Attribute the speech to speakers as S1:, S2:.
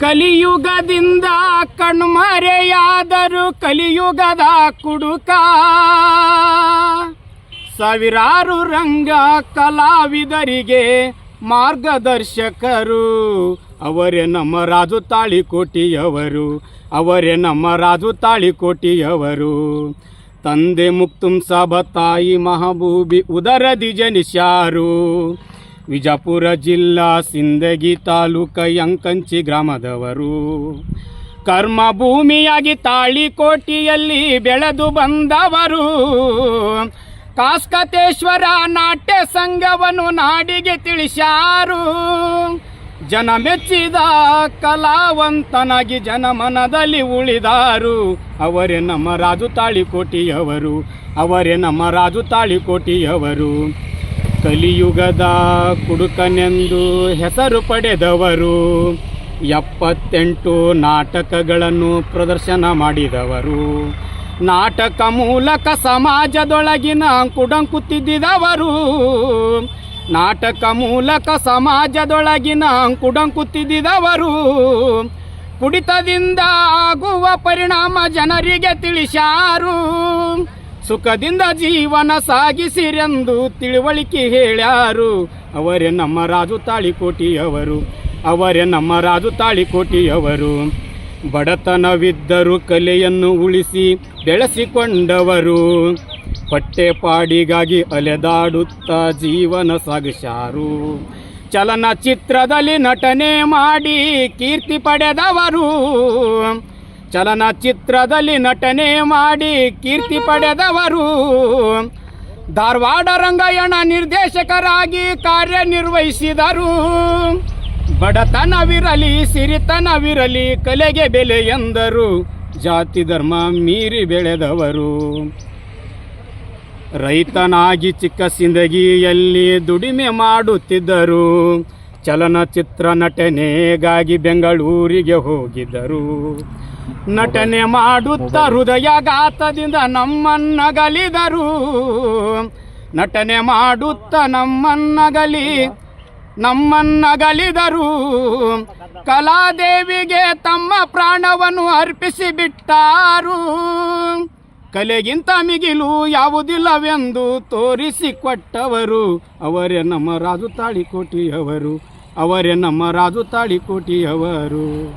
S1: ಕಲಿಯುಗದಿಂದ ಕಣ್ಮರೆಯಾದರು ಕಲಿಯುಗದ ಕುಡುಕ. ಸಾವಿರಾರು ರಂಗ ಕಲಾವಿದರಿಗೆ ಮಾರ್ಗದರ್ಶಕರು. ಅವರೇ ನಮ್ಮ ರಾಜು ತಾಳಿಕೋಟಿಯವರು. ಅವರೇ ನಮ್ಮ ರಾಜು ತಾಳಿಕೋಟಿಯವರು. ತಂದೆ ಮುಕ್ತುಂ ಸಭ ತಾಯಿ ಮಹಬೂಬಿ ಉದರದಿ ಜನಿಸ್ಯಾರು ವಿಜಾಪುರ ಜಿಲ್ಲಾ ಸಿಂದಗಿ ತಾಲೂಕ ಯಂಕಂಚಿ ಗ್ರಾಮದವರು. ಕರ್ಮ ಭೂಮಿಯಾಗಿ ತಾಳಿಕೋಟಿಯಲ್ಲಿ ಬೆಳೆದು ಬಂದವರು. ಕಾಸ್ಕತೇಶ್ವರ ನಾಟ್ಯ ಸಂಘವನ್ನು ನಾಡಿಗೆ ತಿಳಿಸಾರು ಜನ ಮೆಚ್ಚಿದ ಕಲಾವಂತನಾಗಿ ಜನಮನದಲ್ಲಿ ಉಳಿದಾರು. ಅವರೇ ನಮ್ಮ ರಾಜು ತಾಳಿಕೋಟಿಯವರು ಅವರೇ ನಮ್ಮ ರಾಜು ತಾಳಿಕೋಟಿಯವರು ಕಲಿಯುಗದ ಕುಡುಕನೆಂದು ಹೆಸರು ಪಡೆದವರು. ಎಪ್ಪತ್ತೆಂಟು ನಾಟಕಗಳನ್ನು ಪ್ರದರ್ಶನ ಮಾಡಿದವರು. ನಾಟಕ ಮೂಲಕ ಸಮಾಜದೊಳಗಿನ ಕುಡಂಕುತ್ತಿದ್ದಿದವರು ನಾಟಕ ಮೂಲಕ ಸಮಾಜದೊಳಗಿನ ಕುಡಂಕುತ್ತಿದ್ದಿದವರು ಕುಡಿತದಿಂದ ಆಗುವ ಪರಿಣಾಮ ಜನರಿಗೆ ತಿಳಿಸ್ಯಾರು ಸುಖದಿಂದ ಜೀವನ ಸಾಗಿಸಿರೆಂದು ತಿಳುವಳಿಕೆ ಹೇಳ್ಯಾರು. ಅವರೇ ನಮ್ಮ ರಾಜು ತಾಳಿಕೋಟಿಯವರು. ಅವರೇ ನಮ್ಮ ರಾಜು ತಾಳಿಕೋಟಿಯವರು. ಬಡತನವಿದ್ದರೂ ಕಲೆಯನ್ನು ಉಳಿಸಿ ಬೆಳೆಸಿಕೊಂಡವರು. ಪಟ್ಟೆಪಾಡಿಗಾಗಿ ಅಲೆದಾಡುತ್ತಾ ಜೀವನ ಸಾಗಿಸಾರು ಚಲನಚಿತ್ರದಲ್ಲಿ ನಟನೆ ಮಾಡಿ ಕೀರ್ತಿ ಪಡೆದವರು. ಚಲನಚಿತ್ರದಲ್ಲಿ ನಟನೆ ಮಾಡಿ ಕೀರ್ತಿ ಪಡೆದವರು. ಧಾರವಾಡ ರಂಗಾಯಣ ನಿರ್ದೇಶಕರಾಗಿ ಕಾರ್ಯನಿರ್ವಹಿಸಿದರು. ಬಡತನವಿರಲಿ, ಸಿರಿತನವಿರಲಿ, ಕಲೆಗೆ ಬೆಲೆ ಎಂದರು. ಜಾತಿ ಧರ್ಮ ಮೀರಿ ಬೆಳೆದವರು. ರೈತನಾಗಿ ಚಿಕ್ಕ ಸಿಂದಗಿಯಲ್ಲಿ ದುಡಿಮೆ ಮಾಡುತ್ತಿದ್ದರು. ಚಲನಚಿತ್ರ ನಟನೆಗಾಗಿ ಬೆಂಗಳೂರಿಗೆ ಹೋಗಿದ್ದರು. ನಟನೆ ಮಾಡುತ್ತ ಹೃದಯಘಾತದಿಂದ ನಮ್ಮನ್ನಗಲಿದರು. ನಟನೆ ಮಾಡುತ್ತ ನಮ್ಮನ್ನಗಲಿ ನಮ್ಮನ್ನಗಲಿದರು. ಕಲಾದೇವಿಗೆ ತಮ್ಮ ಪ್ರಾಣವನ್ನು ಅರ್ಪಿಸಿ ಬಿಟ್ಟಾರು. ಕಲೆಗಿಂತ ಮಿಗಿಲು ಯಾವುದಿಲ್ಲವೆಂದು ತೋರಿಸಿಕೊಟ್ಟವರು. ಅವರೇ ನಮ್ಮ ರಾಜು ತಾಳಿಕೋಟಿಯವರು. ಅವರೇ ನಮ್ಮ ರಾಜು ತಾಳಿಕೋಟಿಯವರು.